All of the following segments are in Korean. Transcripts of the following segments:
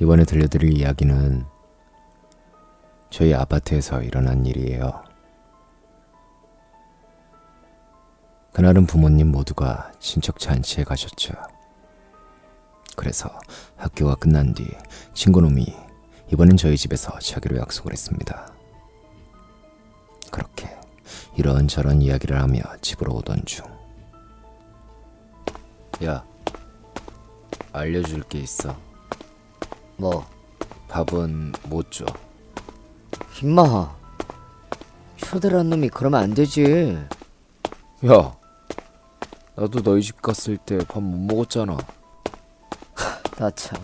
이번에 들려드릴 이야기는 저희 아파트에서 일어난 일이에요. 그날은 부모님 모두가 친척 잔치에 가셨죠. 그래서 학교가 끝난 뒤 친구놈이 이번엔 저희 집에서 자기로 약속을 했습니다. 그렇게 이런저런 이야기를 하며 집으로 오던 중. 야, 알려줄 게 있어. 뭐, 밥은 못 줘. 임마. 초대를 한 놈이 그러면 안 되지. 야, 나도 너희 집 갔을 때 밥 못 먹었잖아. 나 참.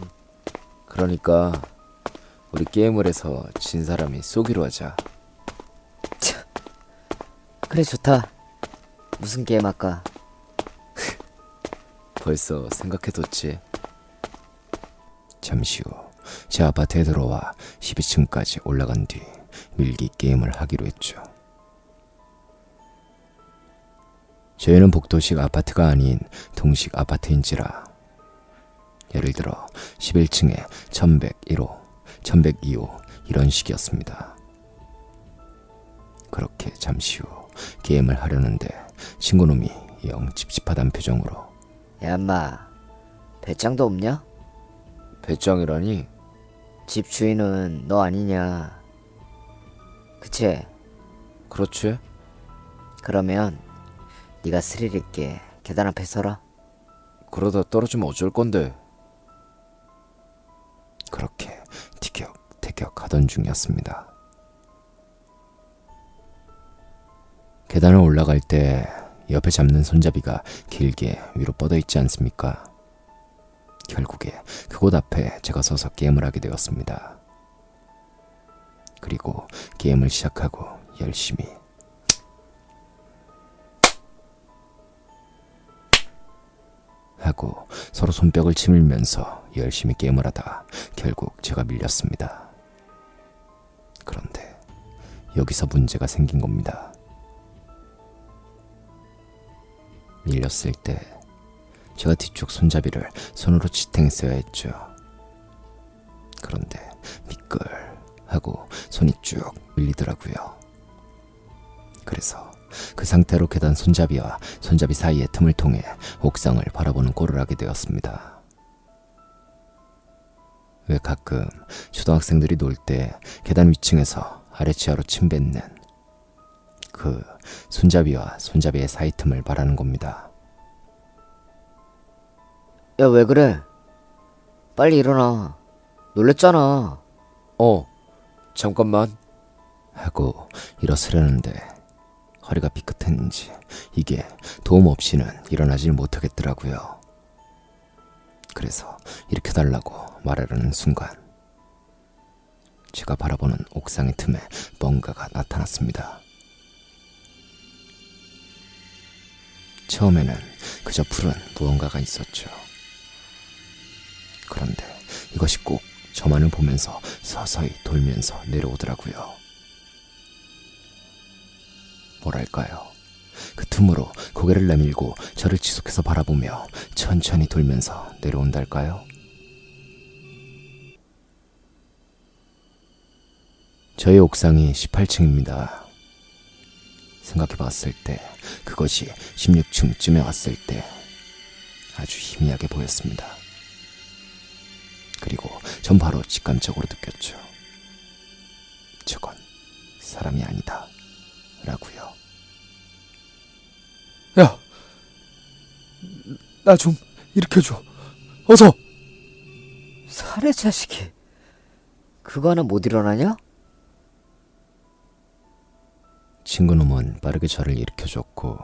그러니까 우리 게임을 해서 진 사람이 쏘기로 하자. 그래, 좋다. 무슨 게임 할까? 벌써 생각해뒀지. 잠시 후 제 아파트에 들어와 12층까지 올라간 뒤 밀기 게임을 하기로 했죠. 저희는 복도식 아파트가 아닌 동식 아파트인지라 예를 들어 11층에 1101호, 1102호 이런 식이었습니다. 그렇게 잠시 후 게임을 하려는데 친구놈이 영 찝찝하단 표정으로 야, 인마. 배짱도 없냐? 배짱이라니? 집 주인은 너 아니냐? 그치? 그렇지? 그러면 네가 스릴 있게 계단 앞에 서라. 그러다 떨어지면 어쩔 건데. 그렇게 티격태격 하던 중이었습니다. 계단을 올라갈 때 옆에 잡는 손잡이가 길게 위로 뻗어 있지 않습니까? 결국에 그곳 앞에 제가 서서 게임을 하게 되었습니다. 그리고 게임을 시작하고 열심히 하고 서로 손뼉을 치밀면서 열심히 게임을 하다 결국 제가 밀렸습니다. 그런데 여기서 문제가 생긴 겁니다. 밀렸을 때 제가 뒤쪽 손잡이를 손으로 지탱했어야 했죠. 그런데 미끌 하고 손이 쭉 밀리더라고요. 그래서 그 상태로 계단 손잡이와 손잡이 사이의 틈을 통해 옥상을 바라보는 꼴을 하게 되었습니다. 왜 가끔 초등학생들이 놀 때 계단 위층에서 아래치하로 침 뱉는 그 손잡이와 손잡이의 사이 틈을 바라는 겁니다. 야, 왜 그래? 빨리 일어나. 놀랬잖아. 어, 잠깐만. 하고 일어서려는데 허리가 삐끗했는지 이게 도움 없이는 일어나질 못하겠더라고요. 그래서 일으켜달라고 말하려는 순간 제가 바라보는 옥상의 틈에 뭔가가 나타났습니다. 처음에는 그저 푸른 무언가가 있었죠. 그런데 이것이 꼭 저만을 보면서 서서히 돌면서 내려오더라고요. 뭐랄까요. 그 틈으로 고개를 내밀고 저를 지속해서 바라보며 천천히 돌면서 내려온달까요? 저희 옥상이 18층입니다. 생각해 봤을 때 그것이 16층쯤에 왔을 때 아주 희미하게 보였습니다. 전 바로 직감적으로 느꼈죠. 저건 사람이 아니다. 라고요. 야, 나 좀 일으켜줘. 어서. 살해 자식이. 그거 하나 못 일어나냐? 친구놈은 빠르게 저를 일으켜줬고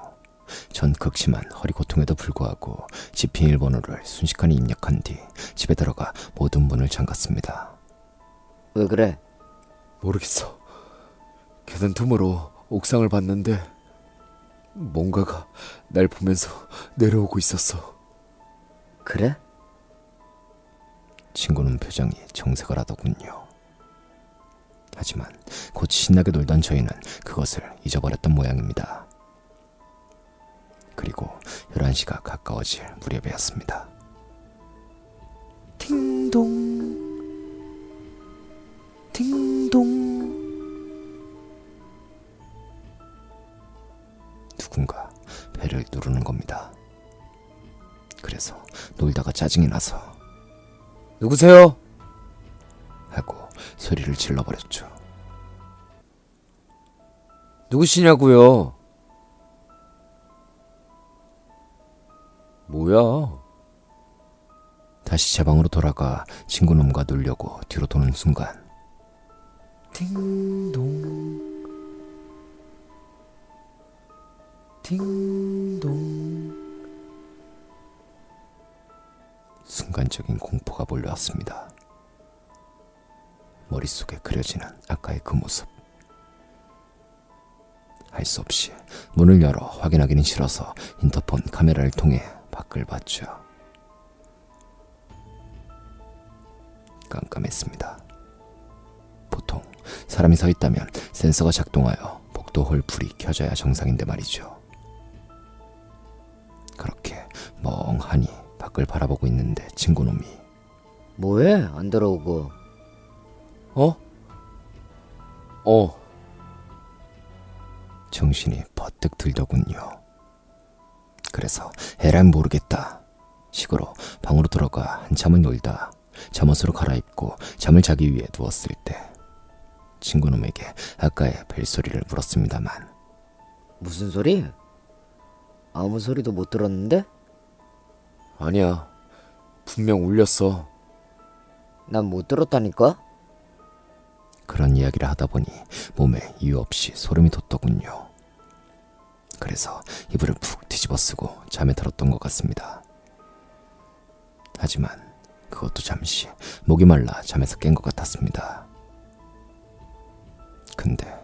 전 극심한 허리 고통에도 불구하고 집 비밀번호를 순식간에 입력한 뒤 집에 들어가 모든 문을 잠갔습니다. 왜 그래? 모르겠어. 계단 틈으로 옥상을 봤는데 뭔가가 날 보면서 내려오고 있었어. 그래? 친구는 표정이 정색을 하더군요. 하지만 곧 신나게 놀던 저희는 그것을 잊어버렸던 모양입니다. 그리고 11시가 가까워질 무렵이었습니다. 팅동 팅동 누군가 배를 누르는 겁니다. 그래서 놀다가 짜증이 나서 누구세요? 하고 소리를 질러버렸죠. 누구시냐고요? 뭐야? 다시 제 방으로 돌아가 친구놈과 놀려고 뒤로 도는 순간 딩동 딩동 순간적인 공포가 몰려왔습니다. 머릿속에 그려지는 아까의 그 모습. 할 수 없이 문을 열어 확인하기는 싫어서 인터폰 카메라를 통해 밖을 봤죠. 깜깜했습니다. 보통 사람이 서 있다면 센서가 작동하여 복도 홀 불이 켜져야 정상인데 말이죠. 그렇게 멍하니 밖을 바라보고 있는데 친구놈이 뭐해? 안 들어오고. 어? 어 정신이 버뜩 들더군요. 그래서 에란 모르겠다. 식으로 방으로 들어가 한참을 놀다 잠옷으로 갈아입고 잠을 자기 위해 누웠을 때 친구놈에게 아까의 벨소리를 물었습니다만 무슨 소리? 아무 소리도 못 들었는데? 아니야 분명 울렸어 난 못 들었다니까? 그런 이야기를 하다 보니 몸에 이유 없이 소름이 돋더군요. 그래서 이불을 푹 뒤집어 쓰고 잠에 들었던 것 같습니다. 하지만 그것도 잠시 목이 말라 잠에서 깬 것 같았습니다. 근데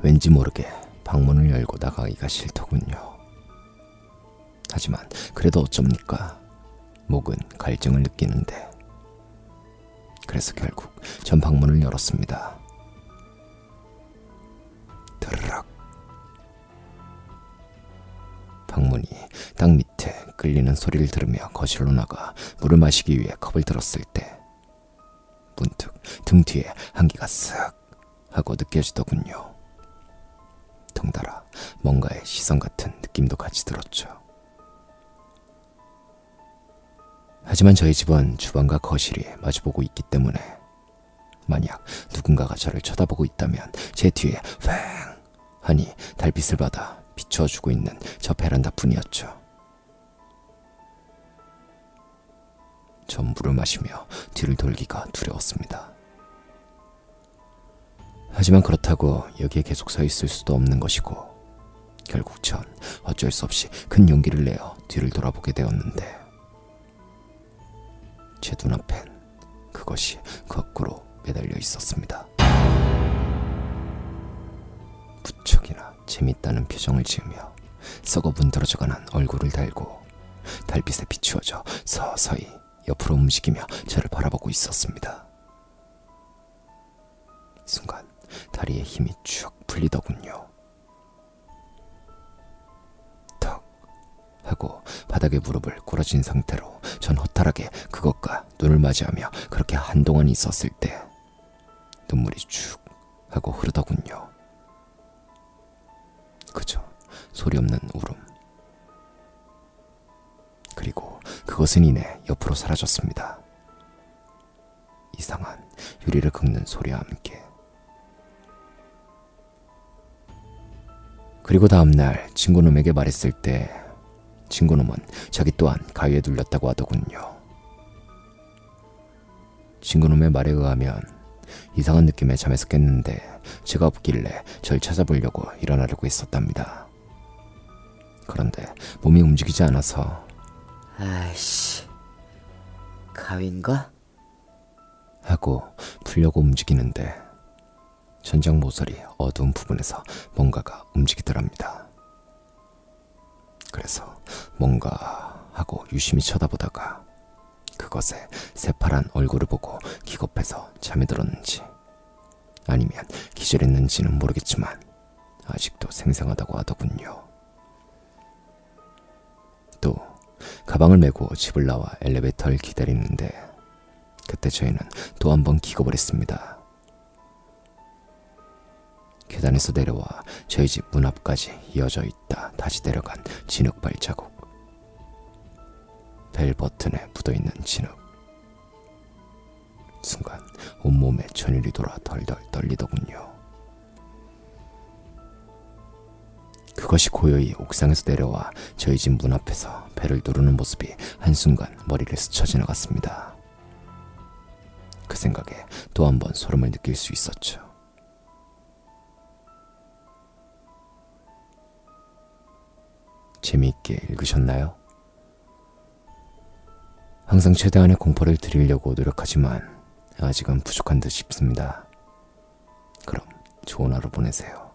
왠지 모르게 방문을 열고 나가기가 싫더군요. 하지만 그래도 어쩝니까? 목은 갈증을 느끼는데. 그래서 결국 전 방문을 열었습니다. 끌리는 소리를 들으며 거실로 나가 물을 마시기 위해 컵을 들었을 때 문득 등 뒤에 한기가 쓱 하고 느껴지더군요. 덩달아 뭔가의 시선 같은 느낌도 같이 들었죠. 하지만 저희 집은 주방과 거실이 마주보고 있기 때문에 만약 누군가가 저를 쳐다보고 있다면 제 뒤에 휑 하니 달빛을 받아 비추어 주고 있는 저 베란다 뿐이었죠. 전 물을 마시며 뒤를 돌기가 두려웠습니다. 하지만 그렇다고 여기에 계속 서 있을 수도 없는 것이고 결국 전 어쩔 수 없이 큰 용기를 내어 뒤를 돌아보게 되었는데 제 눈앞엔 그것이 거꾸로 매달려 있었습니다. 무척이나 재밌다는 표정을 지으며 썩어 문드러져가는 얼굴을 달고 달빛에 비추어져 서서히 옆으로 움직이며 저를 바라보고 있었습니다. 순간 다리에 힘이 쭉 풀리더군요. 턱 하고 바닥에 무릎을 꿇어진 상태로 전 허탈하게 그것과 눈을 맞이하며 그렇게 한동안 있었을 때 눈물이 쭉 하고 흐르더군요. 그저 소리 없는 울음. 그리고 그것은 이내 옆으로 사라졌습니다. 이상한 유리를 긁는 소리와 함께. 그리고 다음날 친구놈에게 말했을 때 친구놈은 자기 또한 가위에 눌렸다고 하더군요. 친구놈의 말에 의하면 이상한 느낌에 잠에서 깼는데 제가 없길래 절 찾아보려고 일어나려고 했었답니다. 그런데 몸이 움직이지 않아서 아이씨. 가위인가? 하고 풀려고 움직이는데 천장 모서리 어두운 부분에서 뭔가가 움직이더랍니다. 그래서 뭔가 하고 유심히 쳐다보다가 그것의 새파란 얼굴을 보고 기겁해서 잠이 들었는지 아니면 기절했는지는 모르겠지만 아직도 생생하다고 하더군요. 또 가방을 메고 집을 나와 엘리베이터를 기다리는데 그때 저희는 또 한 번 기겁을 했습니다. 계단에서 내려와 저희 집 문 앞까지 이어져 있다 다시 내려간 진흙 발자국. 벨 버튼에 묻어있는 진흙. 순간 온몸에 전율이 돌아 덜덜 떨리더군요. 그것이 고요히 옥상에서 내려와 저희 집 문 앞에서 배를 누르는 모습이 한순간 머리를 스쳐 지나갔습니다. 그 생각에 또 한 번 소름을 느낄 수 있었죠. 재미있게 읽으셨나요? 항상 최대한의 공포를 드리려고 노력하지만 아직은 부족한 듯 싶습니다. 그럼 좋은 하루 보내세요.